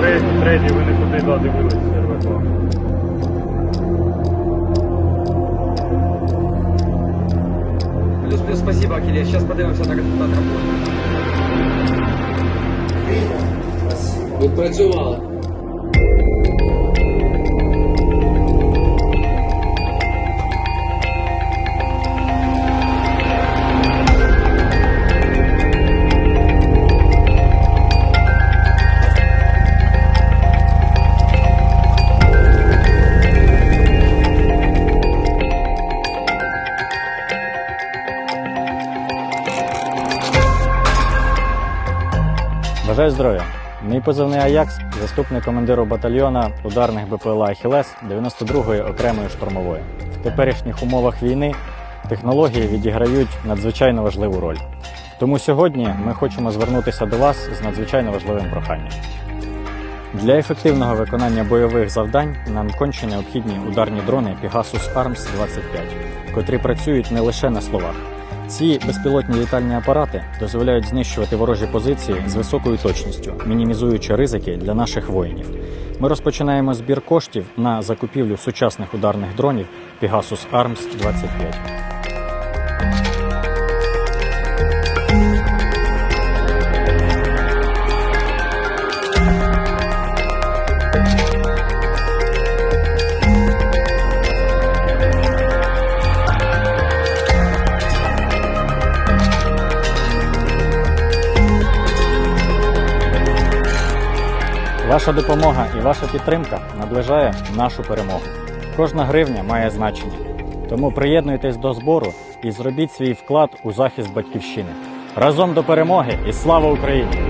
Третій, третій, ви не туди додивилися РВК. Плюс, плюс, спасибо, Ахиллес. Сейчас поднимемся на результат работы. Відпрацювали. Бажаю здоров'я! Мій позивний Аякс, заступник командиру батальйона ударних БПЛА Ахілес 92-ї окремої штурмової. В теперішніх умовах війни технології відіграють надзвичайно важливу роль. Тому сьогодні ми хочемо звернутися до вас з надзвичайно важливим проханням. Для ефективного виконання бойових завдань нам конче необхідні ударні дрони Pegasus Arms 25, котрі працюють не лише на словах. Ці безпілотні літальні апарати дозволяють знищувати ворожі позиції з високою точністю, мінімізуючи ризики для наших воїнів. Ми розпочинаємо збір коштів на закупівлю сучасних ударних дронів Pegasus Arms 25. Ваша допомога і ваша підтримка наближає нашу перемогу. Кожна гривня має значення. Тому приєднуйтесь до збору і зробіть свій вклад у захист батьківщини. Разом до перемоги і слава Україні!